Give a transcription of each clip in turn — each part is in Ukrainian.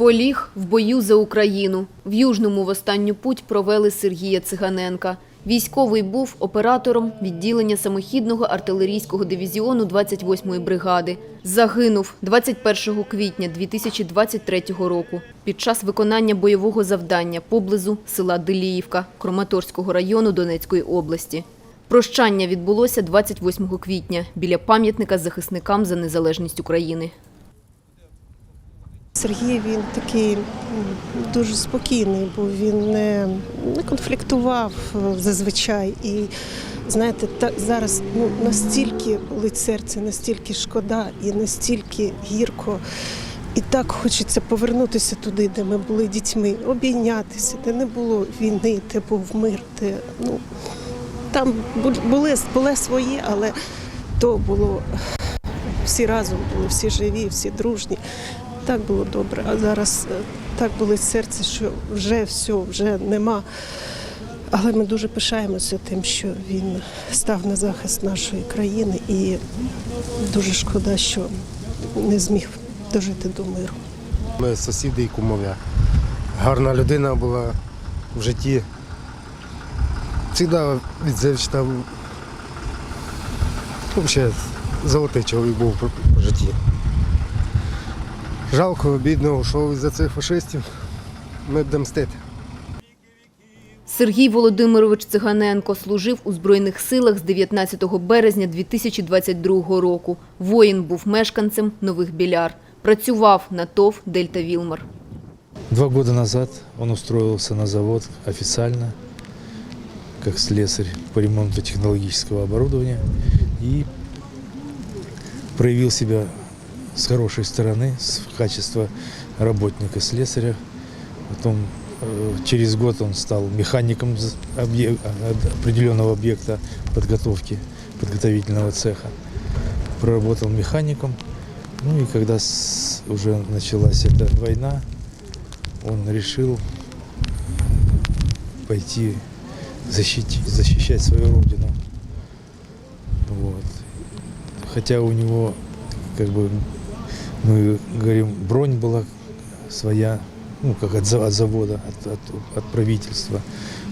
Поліг в бою за Україну. В Южному в останню путь провели Сергія Циганенка. Військовий був оператором відділення самохідного артилерійського дивізіону 28-ї бригади. Загинув 21 квітня 2023 року під час виконання бойового завдання поблизу села Деліївка Кроматорського району Донецької області. Прощання відбулося 28 квітня біля пам'ятника захисникам за незалежність України. Сергій він такий дуже спокійний, бо він не, не конфліктував е, зазвичай. І знаєте, та, зараз ну, настільки болить серце, настільки шкода і настільки гірко. І так хочеться повернутися туди, де ми були дітьми, обійнятися, де не було війни, де був мир, де ну там були, були свої, але то було всі разом були, всі живі, всі дружні. Так було добре, а зараз е, так болить серце, що вже все, вже нема. Але ми дуже пишаємося тим, що він став на захист нашої країни, і дуже шкода, що не зміг дожити до миру. Ми сусіди і кумов'я. Гарна людина була в житті. Завжди відзивчта. Взагалі, золотий чоловік був по житті. Жалко, бідно, йшов із-за цих фашистів. Ми будемо мстити. Сергій Володимирович Циганенко служив у Збройних силах з 19 березня 2022 року. Воїн був мешканцем Нових Біляр. Працював на ТОВ «Дельта Вілмар». Два года назад он устроился на завод официально, как слесарь по ремонту технологического оборудования и проявил себя с хорошей стороны, с качества работника слесаря. Потом э, через год он стал механиком з- объе- а- определенного объекта подготовки, подготовительного цеха. Проработал механиком. Ну и когда с- уже началась эта война, он решил пойти защитить, защищать свою родину. Вот. Хотя у него, как бы, мы говорим, бронь была своя, ну, как от, за- от завода, от, от, от правительства,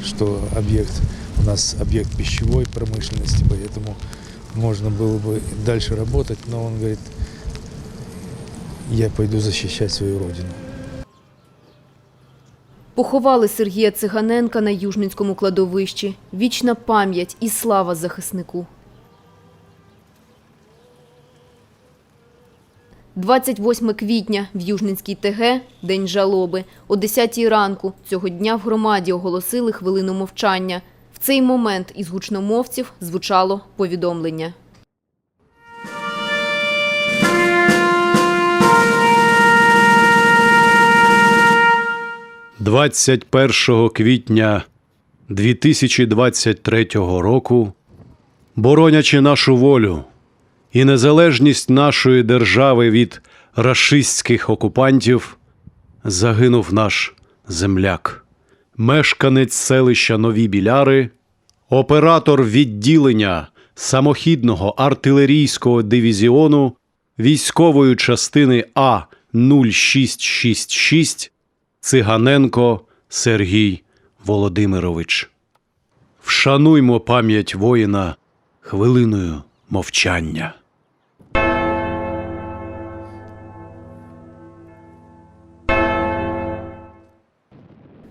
что объект, у нас объект пищевой промышленности, поэтому можно было бы дальше работать, но он говорит, я пойду защищать свою родину. Поховали Сергія Циганенка на Южницькому кладовищі. Вічна пам'ять і слава захиснику. 28 квітня в Южницькій ТГ – День жалоби. О 10 ранку цього дня в громаді оголосили хвилину мовчання. В цей момент із гучномовців звучало повідомлення. – 21 квітня 2023 року, боронячи нашу волю і незалежність нашої держави від рашистських окупантів, загинув наш земляк, мешканець селища Нові Біляри, оператор відділення самохідного артилерійського дивізіону військової частини А 0666 Циганенко Сергій Володимирович. Вшануймо пам'ять воїна хвилиною мовчання.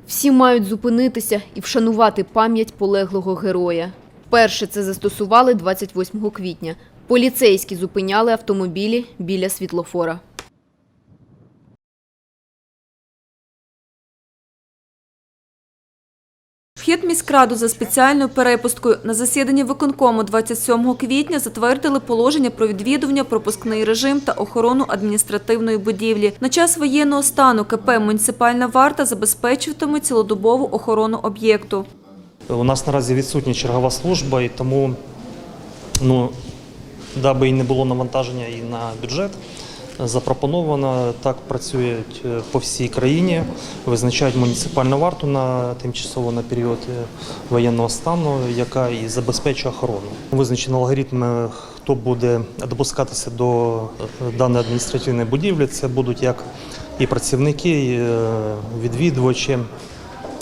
Всі мають зупинитися і вшанувати пам'ять полеглого героя. Перше це застосували 28 квітня. Поліцейські зупиняли автомобілі біля світлофора. Вхід міськраду за спеціальною перепусткою на засіданні виконкому 27 квітня затвердили положення про відвідування, пропускний режим та охорону адміністративної будівлі. На час воєнного стану КП «Муніципальна варта» забезпечуватиме цілодобову охорону об'єкту. У нас наразі відсутня чергова служба, і тому, ну, даби і не було навантаження і на бюджет, запропоновано так працюють е, по всій країні, визначають муніципальну варту на тимчасово на період е, воєнного стану, яка і забезпечує охорону. Визначено алгоритм, хто буде допускатися до е, даної адміністративної будівлі. Це будуть як і працівники, і відвідувачі,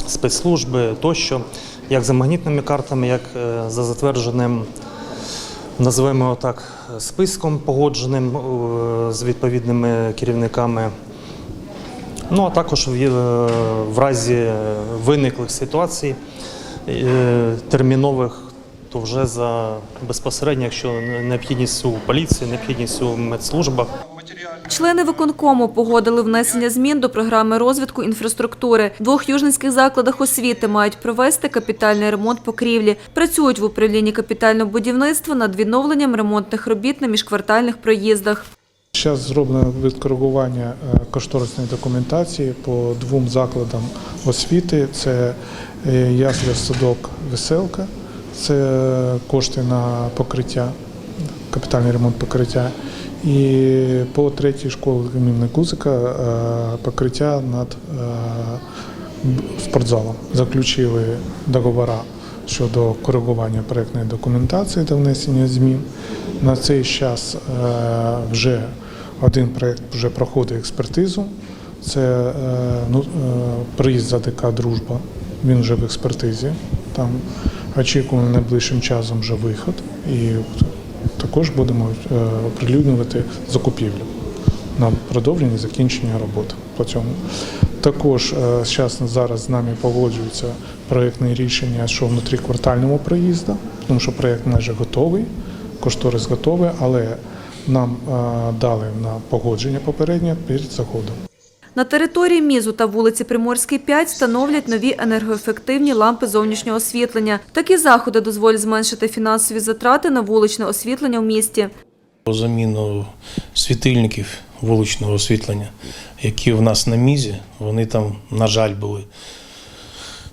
спецслужби тощо, як за магнітними картами, як за затвердженим, називаємо його так, списком погодженим е, з відповідними керівниками. Ну а також в, е, разі виниклих ситуацій е, термінових, то вже за безпосередньо, якщо необхідність у поліції, необхідність у медслужбах. Члени виконкому погодили внесення змін до програми розвитку інфраструктури. В двох южницьких закладах освіти мають провести капітальний ремонт покрівлі. Працюють в управлінні капітального будівництва над відновленням ремонтних робіт на міжквартальних проїздах. Зараз зроблено відкоригування е, кошторисної документації по двом закладам освіти. Це е, ясля садок веселка, це кошти на покриття, капітальний ремонт покриття. І по третій школі імені Кузика е, покриття над е, спортзалом. Заключили договори щодо коригування проєктної документації та внесення змін. На цей час е, вже один проєкт вже проходить експертизу. Це ну, приїзд за ДК Дружба. Він вже в експертизі. Там очікуємо найближчим часом вже виход. І також будемо е, оприлюднювати закупівлю на продовження закінчення роботи по цьому. Також е, зараз з нами погоджуються проєктні рішення, що внутріквартального проїзду, тому що проєкт майже готовий, кошторис готовий, але нам е, дали на погодження попереднє перед заходом. На території Мізу та вулиці Приморській 5 встановлять нові енергоефективні лампи зовнішнього освітлення. Такі заходи дозволять зменшити фінансові затрати на вуличне освітлення в місті. Заміну світильників вуличного освітлення, які в нас на мізі, вони там, на жаль, були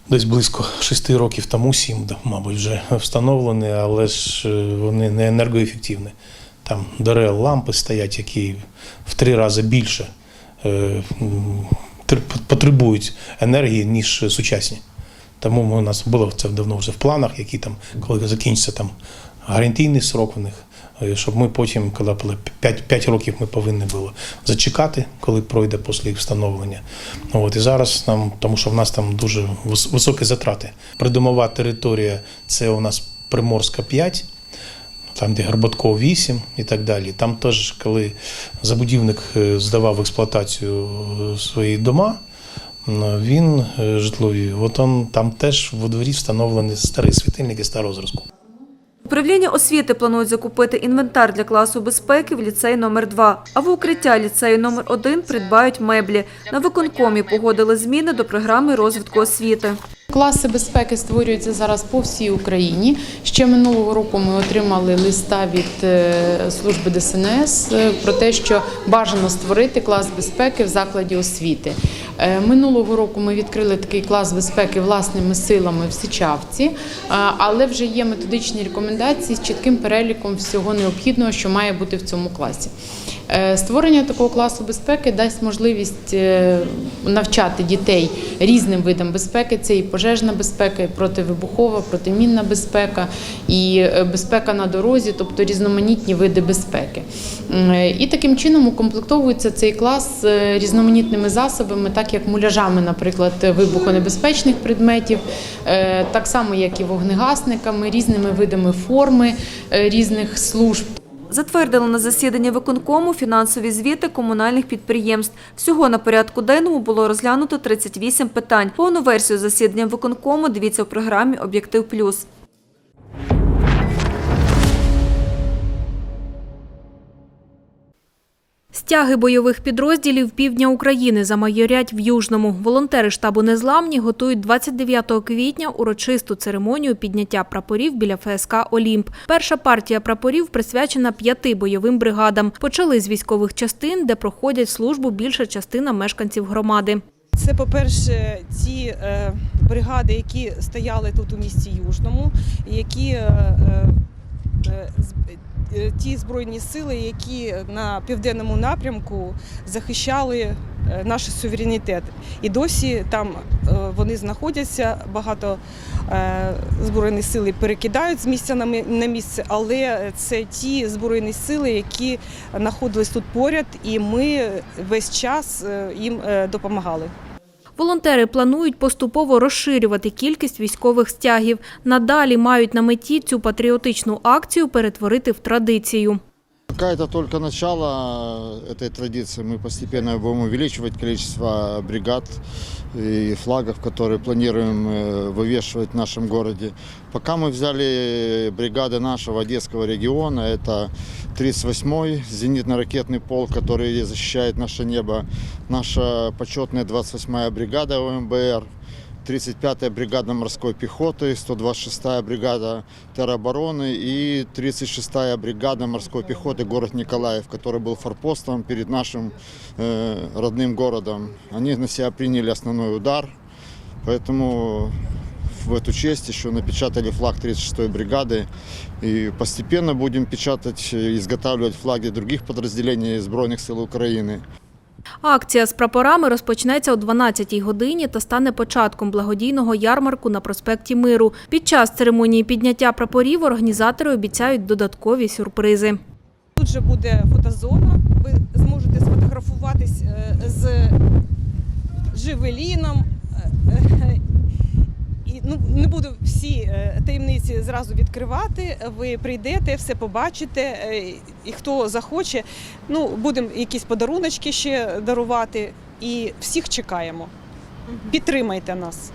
десь близько шести років тому, сім, мабуть, вже встановлені, але ж е, вони не енергоефективні. Там дерев лампи стоять, які в три рази більше потребують енергії, ніж сучасні. Тому у нас було це давно вже в планах, які там, коли закінчиться там гарантійний срок в них, е, щоб ми потім, коли було 5, 5 років, ми повинні були зачекати, коли пройде після їх встановлення. От, і зараз нам, тому що в нас там дуже високі затрати. Придомова територія це у нас Приморська 5, там, де Горбатков 8 і так далі. Там теж, коли забудівник е, здавав експлуатацію е, свої дома, Ну, Він е, житлові. От он там теж во дворі встановлені старі світильники старого зразку. Управління освіти планують закупити інвентар для класу безпеки в ліцей номер 2 а в укриття ліцею номер 1 придбають меблі. На виконкомі погодили зміни до програми розвитку освіти. Класи безпеки створюються зараз по всій Україні. Ще минулого року ми отримали листа від е, служби ДСНС е, про те, що бажано створити клас безпеки в закладі освіти. Е, Минулого року ми відкрили такий клас безпеки власними силами в Сичавці, але вже є методичні рекомендації з чітким переліком всього необхідного, що має бути в цьому класі. Е, Створення такого класу безпеки дасть можливість е, навчати дітей різним видам безпеки. Це і пожежна безпека, і противибухова, протимінна безпека, і е, безпека на дорозі, тобто різноманітні види безпеки. І таким чином укомплектовується цей клас різноманітними засобами, так як муляжами, наприклад, вибухонебезпечних предметів, так само як і вогнегасниками, різними видами форми різних служб. Затвердили на засіданні виконкому фінансові звіти комунальних підприємств. Всього на порядку денному було розглянуто 38 питань. Повну версію засідання виконкому дивіться в програмі Об'єктив Плюс. Стяги бойових підрозділів півдня України замайорять в Южному. Волонтери штабу Незламні готують 29 квітня урочисту церемонію підняття прапорів біля ФСК Олімп. Перша партія прапорів присвячена п'яти бойовим бригадам. Почали з військових частин, де проходять службу більша частина мешканців громади. Це, по-перше, ті е, бригади, які стояли тут у місті Южному, які е, е, ті збройні сили, які на південному напрямку захищали е, наш суверенітет. І досі там е, вони знаходяться. Багато е, збройних сил перекидають з місця на місце, але це ті збройні сили, які знаходились тут поряд, і ми весь час е, їм е, допомагали. Волонтери планують поступово розширювати кількість військових стягів. Надалі мають на меті цю патріотичну акцію перетворити в традицію. Пока это только начало этой традиции. Мы постепенно будем увеличивать количество бригад и флагов, которые планируем э, вывешивать в нашем городе. Пока мы взяли бригады нашего Одесского региона, это 38-й зенитно-ракетный полк, который защищает наше небо, наша почетная 28-я бригада ОМБР, 35-я бригада морской пехоты, 126-я бригада теробороны и 36-я бригада морской пехоты город Николаев, который был форпостом перед нашим э, родным городом. Они на себя приняли основной удар, поэтому в эту честь еще напечатали флаг 36-й бригады. И постепенно будем печатать, э, изготавливать флаги других подразделений Сбройных сил Украины. Акція з прапорами розпочнеться о 12-й годині та стане початком благодійного ярмарку на проспекті Миру. Під час церемонії підняття прапорів організатори обіцяють додаткові сюрпризи. Тут же буде фотозона. Ви зможете сфотографуватись е, з Живеліном. Не буду всі е, таємниці зразу відкривати. Ви прийдете, все побачите. е, І хто захоче, ну, будемо якісь подаруночки ще дарувати. І всіх чекаємо. Підтримайте нас.